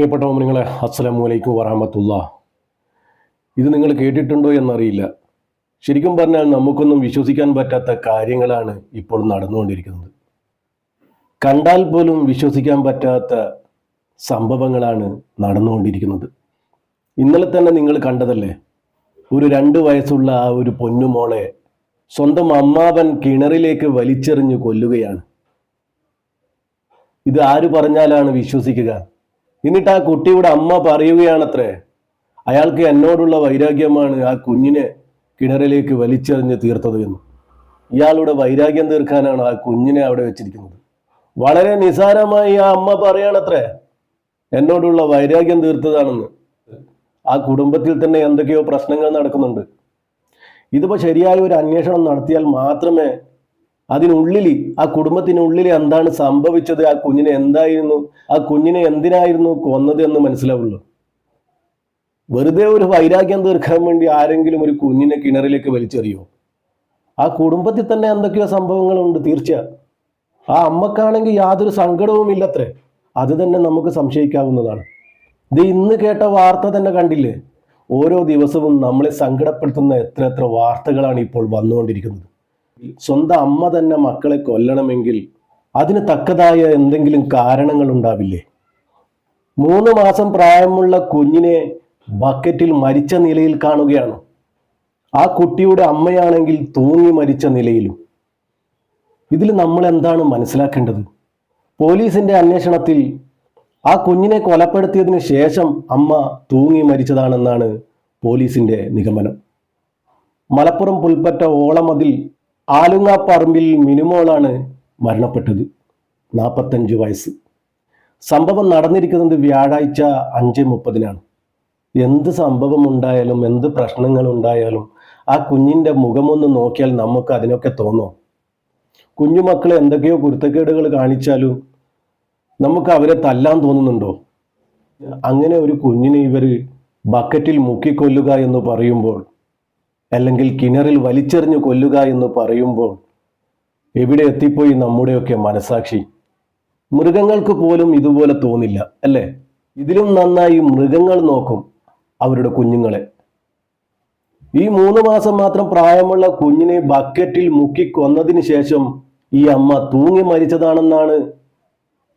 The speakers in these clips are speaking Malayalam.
പ്രിയപ്പെട്ട നിങ്ങളെ അസ്സലാമു അലൈക്കും വറഹമത്തുള്ള. ഇത് നിങ്ങൾ കേട്ടിട്ടുണ്ടോ എന്നറിയില്ല. ശരിക്കും പറഞ്ഞാൽ നമുക്കൊന്നും വിശ്വസിക്കാൻ പറ്റാത്ത കാര്യങ്ങളാണ് ഇപ്പോൾ നടന്നുകൊണ്ടിരിക്കുന്നത്. കണ്ടാൽ പോലും വിശ്വസിക്കാൻ പറ്റാത്ത സംഭവങ്ങളാണ് നടന്നുകൊണ്ടിരിക്കുന്നത്. ഇന്നലെ തന്നെ നിങ്ങൾ കണ്ടതല്ലേ? ഒരു രണ്ട് വയസ്സുള്ള ആ ഒരു പൊന്നുമോളെ സ്വന്തം അമ്മാവൻ കിണറിലേക്ക് വലിച്ചെറിഞ്ഞ് കൊല്ലുകയാണ്. ഇത് ആര് പറഞ്ഞാലാണ് വിശ്വസിക്കുക? എന്നിട്ട് ആ കുട്ടിയുടെ അമ്മ പറയുകയാണത്രേ അയാൾക്ക് എന്നോടുള്ള വൈരാഗ്യമാണ് ആ കുഞ്ഞിനെ കിണറിലേക്ക് വലിച്ചെറിഞ്ഞ് തീർത്തത് എന്ന്. ഇയാളുടെ വൈരാഗ്യം തീർക്കാനാണ് ആ കുഞ്ഞിനെ അവിടെ വെച്ചിരിക്കുന്നത്. വളരെ നിസാരമായി ആ അമ്മ പറയാണത്രേ എന്നോടുള്ള വൈരാഗ്യം തീർത്തതാണെന്ന്. ആ കുടുംബത്തിൽ തന്നെ എന്തൊക്കെയോ പ്രശ്നങ്ങൾ നടക്കുന്നുണ്ട്. ഇതിപ്പോ ശരിയായ ഒരു അന്വേഷണം നടത്തിയാൽ മാത്രമേ അതിനുള്ളിൽ ആ കുടുംബത്തിനുള്ളിൽ എന്താണ് സംഭവിച്ചത്? ആ കുഞ്ഞിനെ എന്തായിരുന്നു? ആ കുഞ്ഞിനെ എന്തിനായിരുന്നു കൊന്നത് എന്ന് മനസ്സിലാവുള്ളൂ. വെറുതെ ഒരു വൈരാഗ്യം തീർക്കാൻ വേണ്ടി ആരെങ്കിലും ഒരു കുഞ്ഞിനെ കിണറിലേക്ക് വലിച്ചെറിയോ? ആ കുടുംബത്തിൽ തന്നെ എന്തൊക്കെയോ സംഭവങ്ങളുണ്ട് തീർച്ച. ആ അമ്മക്കാണെങ്കിൽ യാതൊരു സങ്കടവും ഇല്ലത്രേ അത് തന്നെ നമുക്ക് സംശയിക്കാവുന്നതാണ്. ഇത് ഇന്ന് കേട്ട വാർത്ത തന്നെ കണ്ടില്ലേ? ഓരോ ദിവസവും നമ്മളെ സങ്കടപ്പെടുത്തുന്ന എത്ര എത്ര വാർത്തകളാണ് ഇപ്പോൾ വന്നുകൊണ്ടിരിക്കുന്നത്. സ്വന്തം അമ്മ തന്നെ മക്കളെ കൊല്ലണമെങ്കിൽ അതിന് തക്കതായ എന്തെങ്കിലും കാരണങ്ങൾ ഉണ്ടാവില്ലേ? മൂന്ന് മാസം പ്രായമുള്ള കുഞ്ഞിനെ ബക്കറ്റിൽ മരിച്ച നിലയിൽ കാണുകയാണ്. ആ കുട്ടിയുടെ അമ്മയാണെങ്കിൽ തൂങ്ങി മരിച്ച നിലയിലും. ഇതിൽ നമ്മൾ എന്താണ് മനസ്സിലാക്കേണ്ടത്? പോലീസിന്റെ അന്വേഷണത്തിൽ ആ കുഞ്ഞിനെ കൊലപ്പെടുത്തിയതിന് ശേഷം അമ്മ തൂങ്ങി മരിച്ചതാണെന്നാണ് പോലീസിന്റെ നിഗമനം. മലപ്പുറം പുൽപ്പറ്റ ഓളമതിൽ ആലുങ്ങാപ്പറമ്പിൽ മിനിമോളാണ് മരണപ്പെട്ടത്. നാൽപ്പത്തഞ്ച് വയസ്സ്. സംഭവം നടന്നിരിക്കുന്നത് വ്യാഴാഴ്ച അഞ്ച് മുപ്പതിനാണ്. എന്ത് സംഭവം ഉണ്ടായാലും എന്ത് പ്രശ്നങ്ങൾ ഉണ്ടായാലും ആ കുഞ്ഞിന്റെ മുഖമൊന്ന് നോക്കിയാൽ നമുക്ക് അതിനൊക്കെ തോന്നും. കുഞ്ഞുമക്കൾ എന്തൊക്കെയോ കുരുത്തക്കേടുകൾ കാണിച്ചാലും നമുക്ക് അവരെ തല്ലാൻ തോന്നുന്നുണ്ടോ? അങ്ങനെ ഒരു കുഞ്ഞിനെ ഇവർ ബക്കറ്റിൽ മുക്കിക്കൊല്ലുക എന്ന് പറയുമ്പോൾ അല്ലെങ്കിൽ കിണറിൽ വലിച്ചെറിഞ്ഞു കൊല്ലുക എന്ന് പറയുമ്പോൾ എവിടെ എത്തിപ്പോയി നമ്മുടെയൊക്കെ മനസാക്ഷി? മൃഗങ്ങൾക്ക് പോലും ഇതുപോലെ തോന്നില്ല അല്ലേ? ഇതിലും നന്നായി മൃഗങ്ങൾ നോക്കും അവരുടെ കുഞ്ഞുങ്ങളെ. ഈ മൂന്ന് മാസം മാത്രം പ്രായമുള്ള കുഞ്ഞിനെ ബക്കറ്റിൽ മുക്കി കൊന്നതിന് ശേഷം ഈ അമ്മ തൂങ്ങി മരിച്ചതാണെന്നാണ്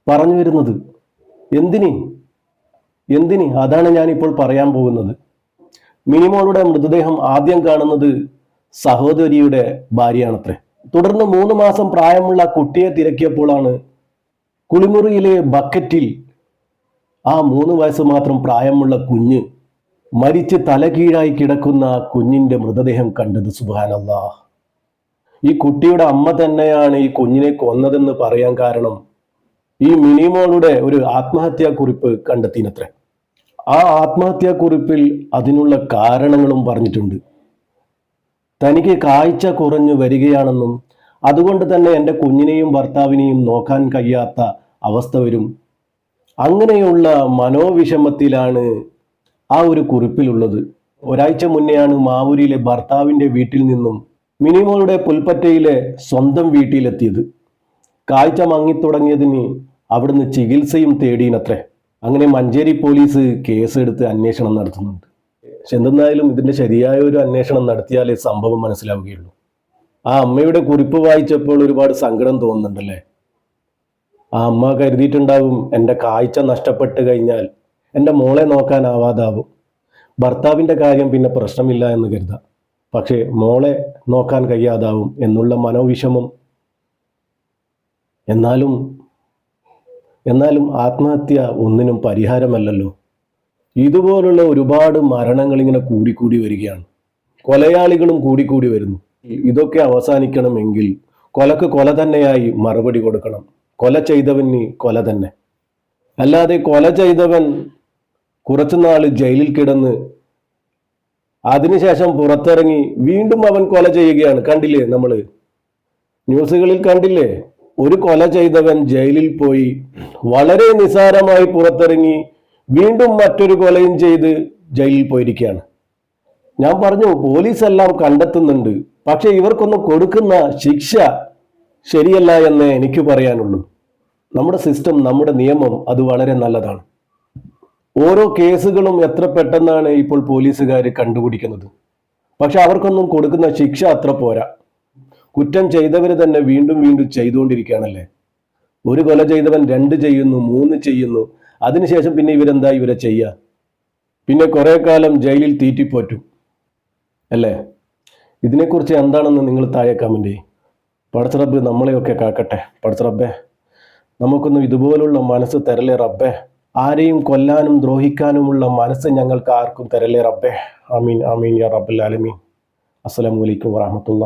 പറഞ്ഞു വരുന്നത്. എന്തിന്? എന്തിന്? അതാണ് ഞാനിപ്പോൾ പറയാൻ പോകുന്നത്. മിനിമോളുടെ മൃതദേഹം ആദ്യം കാണുന്നത് സഹോദരിയുടെ ഭാര്യയാണത്രേ. തുടർന്ന് മൂന്ന് മാസം പ്രായമുള്ള കുട്ടിയെ തിരക്കിയപ്പോഴാണ് കുളിമുറിയിലെ ബക്കറ്റിൽ ആ മൂന്ന് വയസ്സ് മാത്രം പ്രായമുള്ള കുഞ്ഞ് മരിച്ച് തലകീഴായി കിടക്കുന്ന ആ കുഞ്ഞിന്റെ മൃതദേഹം കണ്ടത് സുബാനല്ലാ ഈ കുട്ടിയുടെ അമ്മ തന്നെയാണ് ഈ കുഞ്ഞിനെ കൊന്നതെന്ന് പറയാൻ കാരണം ഈ മിനിമോളുടെ ഒരു ആത്മഹത്യാ കുറിപ്പ് കണ്ടെത്തിനത്രേ ആ ആത്മഹത്യാ കുറിപ്പിൽ അതിനുള്ള കാരണങ്ങളും പറഞ്ഞിട്ടുണ്ട്. തനിക്ക് കാഴ്ച കുറഞ്ഞു വരികയാണെന്നും അതുകൊണ്ട് തന്നെ എന്റെ കുഞ്ഞിനെയും ഭർത്താവിനെയും നോക്കാൻ കഴിയാത്ത അവസ്ഥ വരും. അങ്ങനെയുള്ള മനോവിഷമത്തിലാണ് ആ ഒരു കുറിപ്പിലുള്ളത്. ഒരാഴ്ച മുന്നെയാണ് മാവൂരിയിലെ ഭർത്താവിന്റെ വീട്ടിൽ നിന്നും മിനിമോളുടെ പുൽപ്പറ്റയിലെ സ്വന്തം വീട്ടിലെത്തിയത്. കാഴ്ച മങ്ങിത്തുടങ്ങിയതിന് അവിടുന്ന് ചികിത്സയും തേടിയിനത്രേ. അങ്ങനെ മഞ്ചേരി പോലീസ് കേസെടുത്ത് അന്വേഷണം നടത്തുന്നുണ്ട്. പക്ഷെ എന്തെന്നായാലും ഇതിന്റെ ശരിയായ ഒരു അന്വേഷണം നടത്തിയാലേ സംഭവം മനസ്സിലാവുകയുള്ളൂ. ആ അമ്മയുടെ കുറിപ്പ് വായിച്ചപ്പോൾ ഒരുപാട് സങ്കടം തോന്നുന്നുണ്ടല്ലേ? ആ അമ്മ കരുതിയിട്ടുണ്ടാവും എന്റെ കാഴ്ച നഷ്ടപ്പെട്ട് കഴിഞ്ഞാൽ എന്റെ മോളെ നോക്കാനാവാതാവും. ഭർത്താവിന്റെ കാര്യം പിന്നെ പ്രശ്നമില്ല എന്ന് കരുതാം. പക്ഷേ മോളെ നോക്കാൻ കഴിയാതാവും എന്നുള്ള മനോവിഷമം. എന്നാലും എന്നാലും ആത്മഹത്യ ഒന്നിനും പരിഹാരമല്ലല്ലോ. ഇതുപോലുള്ള ഒരുപാട് മരണങ്ങൾ ഇങ്ങനെ കൂടിക്കൂടി വരികയാണ്. കൊലയാളികളും കൂടിക്കൂടി വരുന്നു. ഇതൊക്കെ അവസാനിക്കണമെങ്കിൽ കൊലക്ക് കൊല തന്നെയായി മറുപടി കൊടുക്കണം. കൊല ചെയ്തവന് കൊല തന്നെ. അല്ലാതെ കൊല ചെയ്തവൻ കുറച്ചുനാൾ ജയിലിൽ കിടന്ന് അതിനുശേഷം പുറത്തിറങ്ങി വീണ്ടും അവൻ കൊല ചെയ്യുകയാണ്. കണ്ടില്ലേ നമ്മൾ ന്യൂസുകളിൽ കണ്ടില്ലേ? ഒരു കൊല ചെയ്തവൻ ജയിലിൽ പോയി വളരെ നിസാരമായി പുറത്തിറങ്ങി വീണ്ടും മറ്റൊരു കൊലയും ചെയ്ത് ജയിലിൽ പോയിരിക്കുകയാണ്. ഞാൻ പറഞ്ഞു പോലീസ് എല്ലാം കണ്ടെത്തുന്നുണ്ട്. പക്ഷെ ഇവർക്കൊന്നും കൊടുക്കുന്ന ശിക്ഷ ശരിയല്ല എന്ന് എനിക്ക് പറയാനുള്ളൂ. നമ്മുടെ സിസ്റ്റം നമ്മുടെ നിയമം അത് വളരെ നല്ലതാണ്. ഓരോ കേസുകളും എത്ര പെട്ടെന്നാണ് ഇപ്പോൾ പോലീസുകാർ കണ്ടുപിടിക്കുന്നത്. പക്ഷെ അവർക്കൊന്നും കൊടുക്കുന്ന ശിക്ഷ അത്ര പോരാ. കുറ്റം ചെയ്തവർ തന്നെ വീണ്ടും വീണ്ടും ചെയ്തുകൊണ്ടിരിക്കുകയാണല്ലേ? ഒരു കൊല ചെയ്തവൻ രണ്ട് ചെയ്യുന്നു മൂന്ന് ചെയ്യുന്നു. അതിനുശേഷം പിന്നെ ഇവരെന്താ? ഇവരെ ചെയ്യുക. പിന്നെ കുറെ കാലം ജയിലിൽ തീറ്റിപ്പോറ്റും. അല്ലേ? ഇതിനെക്കുറിച്ച് എന്താണെന്ന് നിങ്ങൾ താഴെ കമന്റ് ചെയ്യും. പടച്ചറബ്ബ് നമ്മളെയൊക്കെ കാക്കട്ടെ. പടച്ചറബ്ബേ നമുക്കൊന്നും ഇതുപോലുള്ള മനസ്സ് തരലേ റബ്ബേ? ആരെയും കൊല്ലാനും ദ്രോഹിക്കാനുമുള്ള മനസ്സ് ഞങ്ങൾക്ക് ആർക്കും തരലേ റബ്ബേ? ആമീൻ ആമീൻ യാ റബ്ബൽ ആലമീൻ. അസ്സലാമു അലൈക്കും വറഹമത്തുള്ള